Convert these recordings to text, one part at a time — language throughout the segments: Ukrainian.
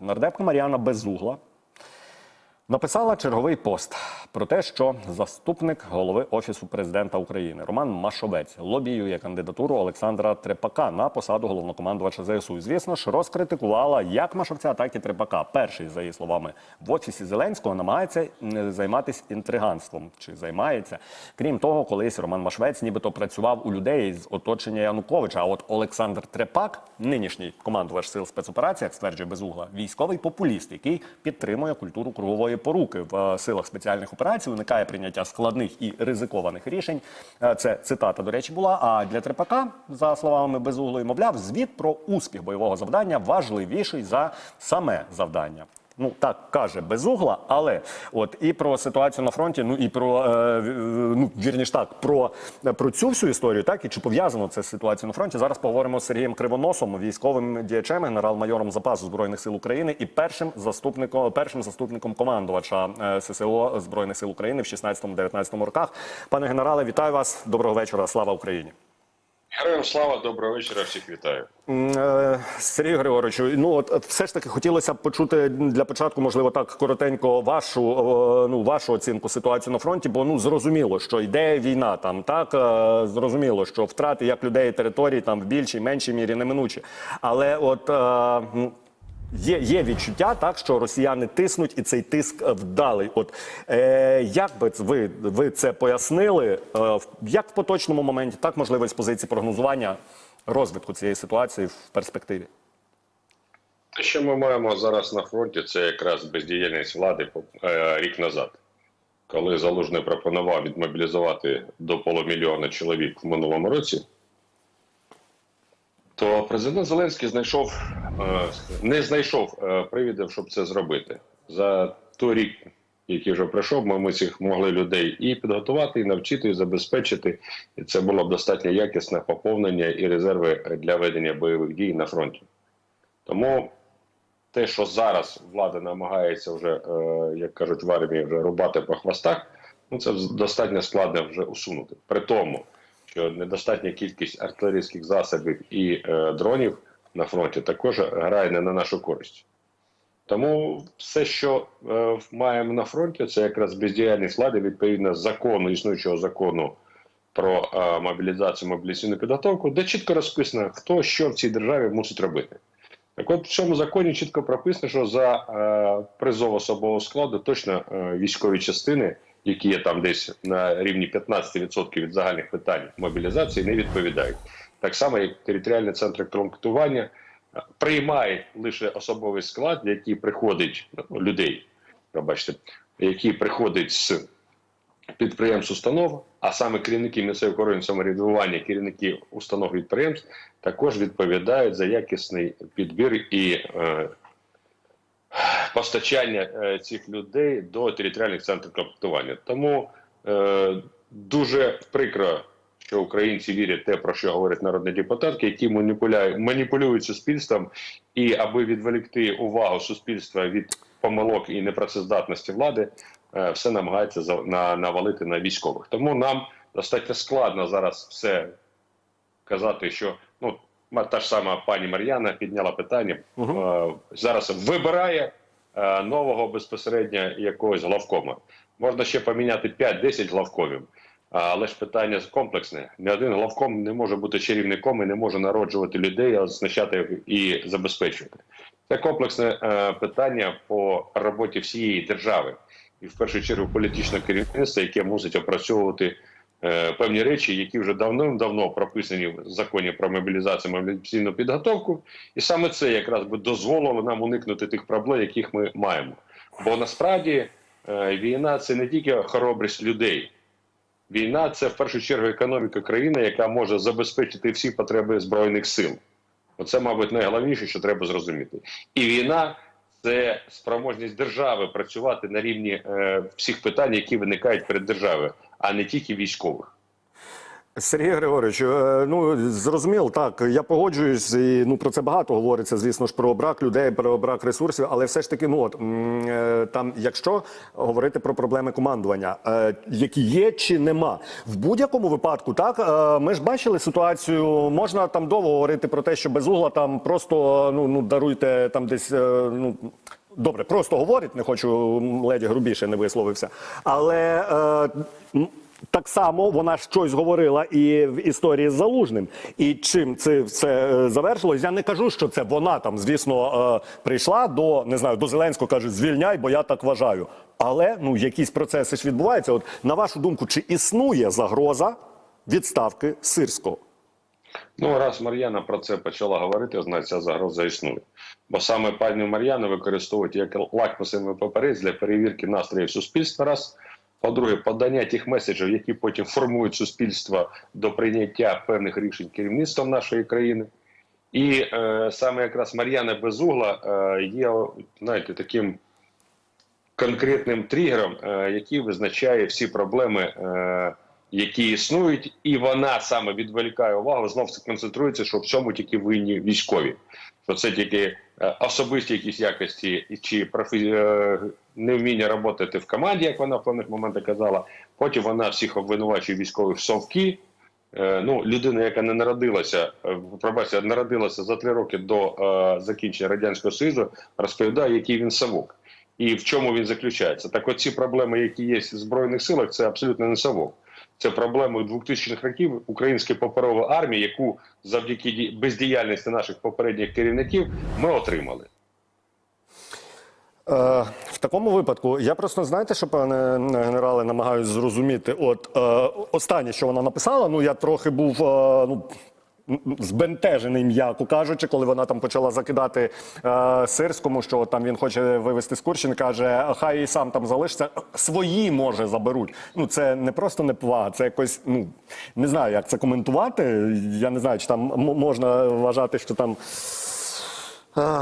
Нардепка Мар'яна Безугла написала черговий пост про те, що заступник голови офісу президента України Роман Машовець лобіює кандидатуру Олександра Трепака на посаду головнокомандувача ЗСУ. Звісно ж, розкритикувала як Машовця, так і Трепака. Перший, за її словами, в офісі Зеленського намагається займатися інтриганством чи займається. Крім того, колись Роман Машвець нібито працював у людей з оточення Януковича. А от Олександр Трепак, нинішній командувач сил спецоперацій, як стверджує Безугла, військовий популіст, який підтримує культуру кругової поруки в е, силах спеціальних операцій. Уникає прийняття складних і ризикованих рішень. Е, Це цитата, до речі, була. А для Трепака, за словами Безуглої, мовляв, звіт про успіх бойового завдання важливіший за саме завдання. Ну так каже безугла, але от і про ситуацію на фронті, ну і про е, ну вірніш так, про, про цю всю історію, так і чи пов'язано це з ситуацією на фронті. Зараз поговоримо з Сергієм Кривоносом, військовим діячем, генерал-майором запасу збройних сил України і першим заступником, першим заступником командувача е, ССО збройних сил України в 16-19 роках. Пане генерале, вітаю вас. Доброго вечора. Слава Україні. Героям слава, доброго вечора, всіх вітаю. Сергій е, Сергію Григоровичу, ну от все ж таки хотілося б почути для початку, можливо, так коротенько вашу ну вашу оцінку ситуації на фронті, бо ну зрозуміло, що йде війна там, так е, зрозуміло, що втрати як людей і територій там в більшій, меншій мірі неминучі. Але от ну, Є, є відчуття, так що росіяни тиснуть, і цей тиск е, вдалий. От е, як би ви, ви це пояснили? Е, як в поточному моменті, так можливо, з позиції прогнозування розвитку цієї ситуації в перспективі? Те, що ми маємо зараз на фронті, це якраз бездіяльність влади е, рік назад, коли Залужний пропонував відмобілізувати до полумільйона чоловік в минулому році, то президент Зеленський знайшов е, не знайшов е, привідів, щоб це зробити. За той рік, який вже пройшов, ми, ми цих могли людей і підготувати, і навчити, і забезпечити. І це було б достатньо якісне поповнення і резерви для ведення бойових дій на фронті. Тому те, що зараз влада намагається вже, е, як кажуть в армії, вже рубати по хвостах, ну це достатньо складно вже усунути. При тому, що недостатня кількість артилерійських засобів і е, дронів на фронті також грає не на нашу користь. Тому все, що е, маємо на фронті, це якраз бездіяльність влади відповідно закону, існуючого закону про е, мобілізацію, мобілізаційну підготовку, де чітко розписано, хто що в цій державі мусить робити. Так от в цьому законі чітко прописано, що за е, призов особового складу точно е, військові частини, які є там десь на рівні 15% від загальних питань мобілізації, не відповідають. Так само, як територіальні центри комплектування е, приймають лише особовий склад, який приходить ну, людей, пробачте, який приходить з підприємств установ, а саме керівники місцевого органів самоврядування, керівники установ підприємств також відповідають за якісний підбір і е, постачання е, цих людей до територіальних центрів комплектування. Тому е, дуже прикро, що українці вірять те, про що говорять народні депутатки, які маніпулюють суспільством, і аби відволікти увагу суспільства від помилок і непрацездатності влади, е, все намагається за- на, навалити на військових. Тому нам достатньо складно зараз все казати, що ну та ж сама пані Мар'яна підняла питання. е, зараз вибирає е, нового безпосередньо якогось главкома. Можна ще поміняти 5-10 главкомів. Але ж питання комплексне. Ні один главком не може бути чарівником і не може народжувати людей, оснащати і забезпечувати. Це комплексне е, питання по роботі всієї держави, і в першу чергу політичне керівництво, яке мусить опрацьовувати певні речі, які вже давним-давно прописані в законі про мобілізацію мобілізаційну підготовку, і саме це якраз би дозволило нам уникнути тих проблем, яких ми маємо. Бо насправді е, війна це не тільки хоробрість людей. Війна це в першу чергу економіка країни, яка може забезпечити всі потреби збройних сил. Оце, мабуть, найголовніше, що треба зрозуміти. І війна це спроможність держави працювати на рівні е, всіх питань, які виникають перед державою, а не тільки військових. Сергій Григорович, е, ну зрозуміло, так я погоджуюсь, і ну про це багато говориться. Звісно ж, про брак людей, про брак ресурсів, але все ж таки, ну от е, там, якщо говорити про проблеми командування, е, які є чи нема, в будь-якому випадку, так ми ж бачили ситуацію. Можна там довго говорити про те, що без угла там просто ну ну даруйте там десь ну. Добре, просто говорить, не хочу леді грубіше не висловився. Але е, так само вона щось говорила і в історії з залужним. І чим це все е, завершилось? Я не кажу, що це вона там, звісно, е, прийшла до не знаю, до Зеленського каже, звільняй, бо я так вважаю. Але ну якісь процеси ж відбуваються. От на вашу думку, чи існує загроза відставки сирського? Ну, раз Мар'яна про це почала говорити, значить ця загроза існує. Бо саме пані Мар'яну використовують як лакмусовий папірець для перевірки настроїв суспільства. Раз. По-друге, подання тих меседжів, які потім формують суспільство до прийняття певних рішень керівництвом нашої країни. І е, саме якраз Мар'яна Безугла е, є знаєте, таким конкретним тригером, е, який визначає всі проблеми, е, які існують, і вона саме відволікає увагу, знов концентрується, що в цьому тільки винні військові. Що це тільки е, особисті якісь якості чи профі... е, невміння працювати в команді, як вона в певних моментах казала. Потім вона всіх обвинувачує військових совки. Е, Ну, людина, яка не народилася, пробачте, народилася за три роки до закінчення радянського союзу, розповідає, який він совок і в чому він заключається. Так, от ці проблеми, які є в збройних силах, це абсолютно не совок. Це проблеми 2000-х років української паперової армії, яку завдяки бездіяльності наших попередніх керівників ми отримали. Е, в такому випадку я просто знаєте, що пане генерале, намагаюся зрозуміти. От е, останнє, що вона написала, ну я трохи був е, ну. Збентежений, м'яко кажучи, коли вона там почала закидати е, сирському, що там він хоче вивезти з Курщин, каже, хай і сам там залишиться. Свої може заберуть. Ну це не просто неповага, це якось ну не знаю, як це коментувати. Я не знаю, чи там можна вважати, що там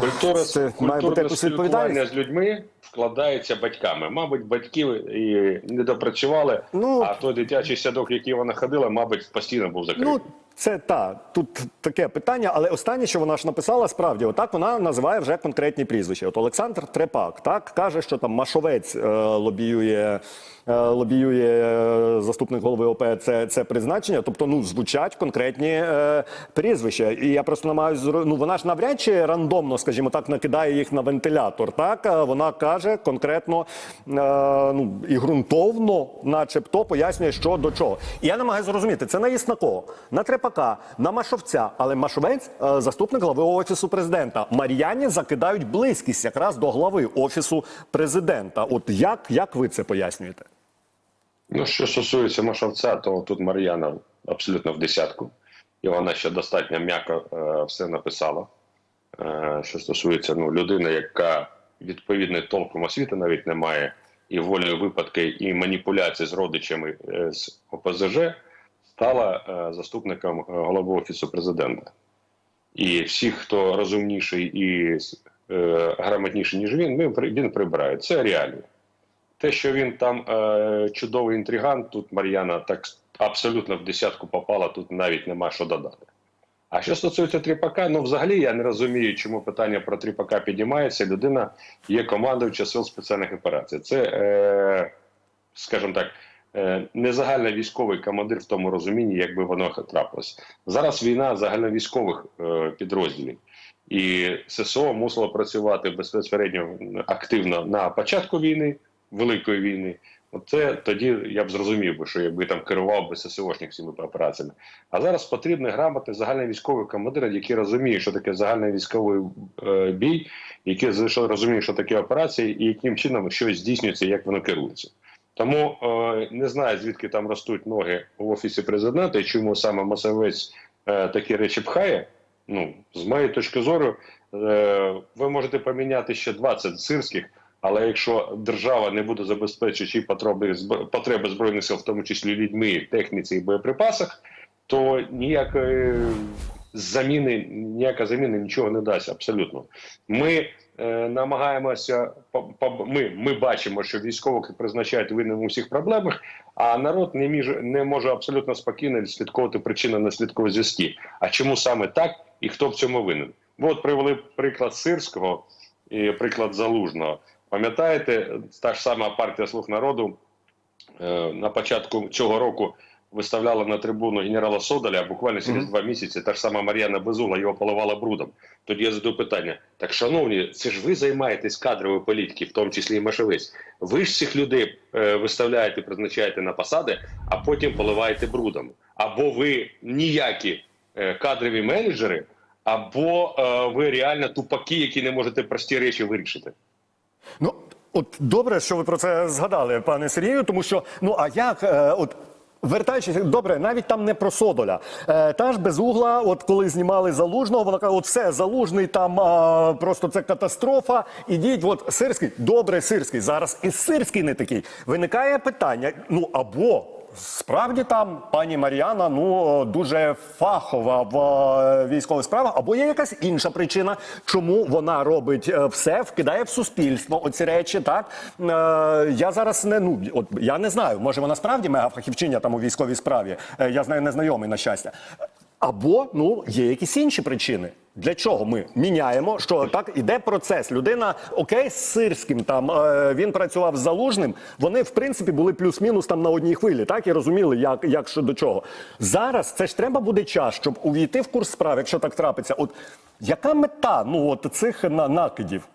Культура, це має бути спілкування з людьми вкладається батьками. Мабуть, батьки і не допрацювали, Ну, а той дитячий садок, який вона ходила, мабуть, постійно був закритий. Ну, це та тут таке питання, але останнє, що вона ж написала, справді, отак вона називає вже конкретні прізвища. От Олександр Трепак так каже, що там Машовець е, лобіює, е, лобіює е, заступник голови ОП. Це, це призначення. Тобто, ну звучать конкретні е, прізвища. І я просто намагаюся ну вона ж навряд чи рандомно, скажімо так, накидає їх на вентилятор. Так вона каже конкретно е, ну і ґрунтовно, начебто, пояснює, що до чого. І я намагаюся зрозуміти, це на кого? На Трепака, на Машовця, але Машовець е, заступник глави офісу президента. Мар'яні закидають близькість якраз до глави офісу президента. От як, як ви це пояснюєте? Ну, що стосується Машовця, то тут Мар'яна абсолютно в десятку. І вона ще достатньо м'яко е, все написала. Е, що стосується ну, людини, яка відповідної толком освіти навіть не має, і волею випадки, і маніпуляції з родичами е, з ОПЗЖ, стала е, заступником е, голови офісу президента. І всі, хто розумніший і е, грамотніший, ніж він, він, при- прибирає. Це реалії. Те, що він там чудовий інтригант, тут Мар'яна так абсолютно в десятку попала, тут навіть нема що додати. А що стосується Тріпака, ну взагалі я не розумію, чому питання про Тріпака піднімається. Людина є командуюча сил спеціальних операцій. Це, е, скажімо так, не загальновійськовий командир в тому розумінні, якби воно трапилось. Зараз війна загальновійськових е, підрозділів. І ССО мусило працювати безпосередньо активно на початку війни, великої війни. Оце тоді я б зрозумів би, що якби там керував би ССОшник всіми операціями. А зараз потрібний грамотний загальний військовий командир, який розуміє, що таке загальний військовий е, бій, який що розуміє, що таке операції, і яким чином щось здійснюється, як воно керується. Тому е, не знаю, звідки там ростуть ноги в офісі президента і чому саме Масовець е, такі речі пхає. Ну, з моєї точки зору, е, ви можете поміняти ще 20 сирських, але якщо держава не буде забезпечувати ці потреби, потреби збройних сил, в тому числі людьми, техніці і боєприпасах, то ніякої заміни, ніяка заміна нічого не дасть абсолютно. Ми намагаємося по- по- ми, ми бачимо, що військових призначають винним у всіх проблемах, а народ не між не може абсолютно спокійно відслідковувати причини наслідкові зв'язки. А чому саме так і хто в цьому винен? От привели приклад Сирського і приклад Залужного. Пам'ятаєте, та ж сама партія Слуг народу е, на початку цього року виставляла на трибуну генерала Содоля, а буквально через Мгм. два місяці та ж сама Мар'яна Безугла його поливала брудом. Тоді я задаю питання: так, шановні, це ж ви займаєтесь кадровою політикою, в тому числі і Машевець. Ви ж цих людей е, виставляєте, призначаєте на посади, а потім поливаєте брудом. Або ви ніякі е, кадрові менеджери, або е, ви реально тупаки, які не можете прості речі вирішити. Ну, от добре, що ви про це згадали, пане Сергію, тому що ну а як е, от. Вертаючись, добре, навіть там не про Содоля. Е, та ж безугла, от коли знімали залужного, вона каже, от все, залужний там а, просто це катастрофа. Ідіть, от Сирський, добре, Сирський. Зараз і Сирський не такий. Виникає питання: ну або справді там пані Мар'яна ну дуже фахова в е, військових справах, або є якась інша причина, чому вона робить е, все, вкидає в суспільство оці речі. Так е, я зараз не ну от я не знаю, може вона справді мега фахівчиня там у військовій справі. Е, я з нею не знайомий на щастя. Або ну є якісь інші причини. Для чого ми міняємо? Що так іде процес? Людина окей, з сирським там е, він працював з залужним. Вони в принципі були плюс-мінус там на одній хвилі, так і розуміли, як, як що до чого. Зараз це ж треба буде час, щоб увійти в курс справ, якщо так трапиться. От яка мета ну от цих на, накидів?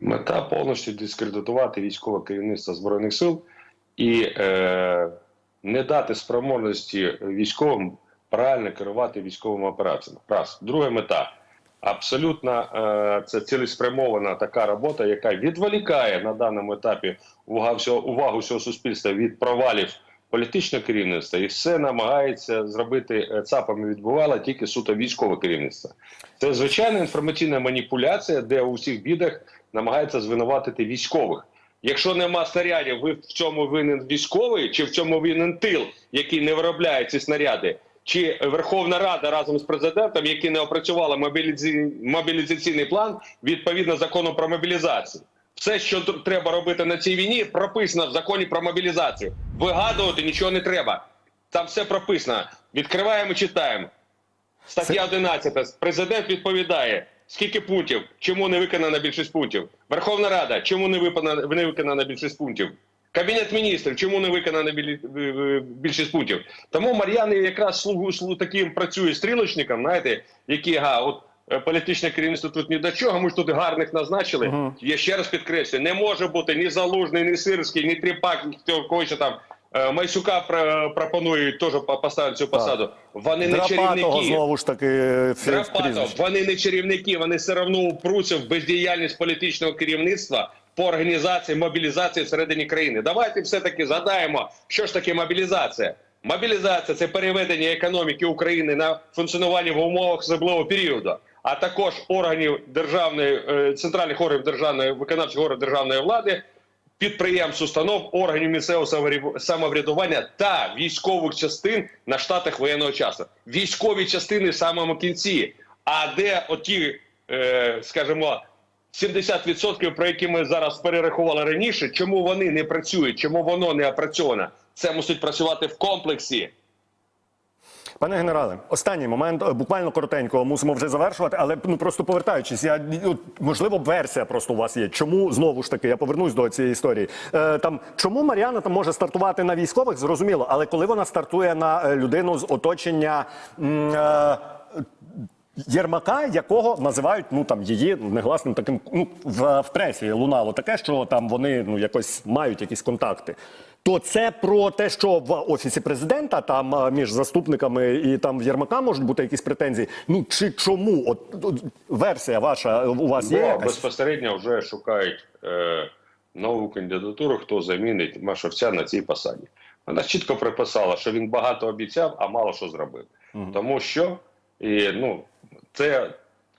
Мета повністю дискредитувати військове керівництво збройних сил і е, не дати спроможності військовим правильно керувати військовими операціями. Раз друга мета абсолютно е, це цілеспрямована така робота, яка відволікає на даному етапі увагу всього, суспільства від провалів політичного керівництва і все намагається зробити е, ЦАПами відбувало тільки суто військове керівництво. Це звичайна інформаційна маніпуляція, де у всіх бідах намагається звинуватити військових. Якщо нема снарядів, ви в цьому винен військовий, чи в цьому винен тил, який не виробляє ці снаряди, чи Верховна Рада разом з президентом, які не опрацювали мобілізі... мобілізаційний план відповідно закону про мобілізацію. Все, що треба робити на цій війні, прописано в законі про мобілізацію. Вигадувати нічого не треба. Там все прописано. Відкриваємо, читаємо. Стаття 11. Президент відповідає, скільки пунктів, чому не виконана більшість пунктів. Верховна Рада, чому не виконана, не виконана більшість пунктів. Кабінет міністрів, чому не виконана е, більшість пунктів. Тому Мар'яни якраз слугу, слугу таким працює стрілочником, знаєте, які га, от е, політичне керівництво тут ні до чого. Ми ж тут гарних назначили. Мгм. Я ще раз підкреслюю, не може бути ні залужний, ні сирський, ні тріпак, ні кого ще там. Е, Майсюка про- пропонують теж поставити цю посаду. Вони не чарівники. знову ж таки вони не чарівники, вони все одно упруться в бездіяльність політичного керівництва по організації мобілізації всередині країни. Давайте все-таки згадаємо, що ж таке мобілізація. Мобілізація це переведення економіки України на функціонування в умовах особливого періоду, а також органів державної е, центральних органів державної виконавчих органів державної влади, підприємств, установ, органів місцевого самоврядування та військових частин на штатах воєнного часу. Військові частини в самому кінці. А де оті, е, скажімо, 70%, про які ми зараз перерахували раніше, чому вони не працюють, чому воно не опрацьовано? Це мусить працювати в комплексі. Пане генерале, останній момент, е, буквально коротенько, мусимо вже завершувати, але ну просто повертаючись, я можливо, версія просто у вас є. Чому знову ж таки я повернусь до цієї історії? Е, там чому Мар'яна там може стартувати на військових, зрозуміло, але коли вона стартує на е, людину з оточення. Е, Єрмака, якого називають ну там її негласним таким ну в, в пресі лунало таке, що там вони ну якось мають якісь контакти. То це про те, що в офісі президента там між заступниками і там в Єрмака можуть бути якісь претензії. Ну чи чому? От, от версія ваша у вас є якась? безпосередньо вже шукають е, нову кандидатуру, хто замінить Машовця на цій посаді. Вона чітко приписала, що він багато обіцяв, а мало що зробив. Тому що і, ну, це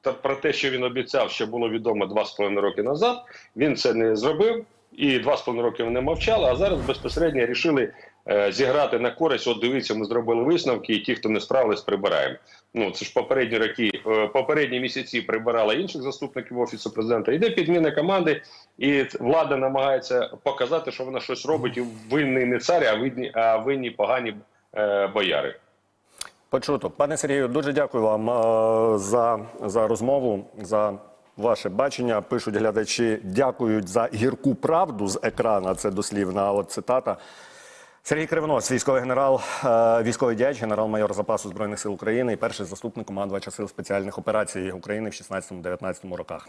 та про те, що він обіцяв, що було відомо два з половиною роки назад. Він це не зробив. І два з половиною роки вони мовчали, а зараз безпосередньо рішили е, зіграти на користь. От дивіться, ми зробили висновки, і ті, хто не справились, прибираємо. Ну це ж попередні роки, е, попередні місяці прибирали інших заступників офісу президента. Йде підміна команди, і влада намагається показати, що вона щось робить. І винний не цар, а винні, а винні погані е, бояри. Почуто. Пане Сергію, дуже дякую вам е, за, за розмову, за ваше бачення. Пишуть глядачі, дякують за гірку правду з екрана. Це дослівна от цитата. Сергій Кривонос, військовий генерал, е, військовий діяч, генерал-майор запасу збройних сил України і перший заступник командувача сил спеціальних операцій України в 16-19 роках.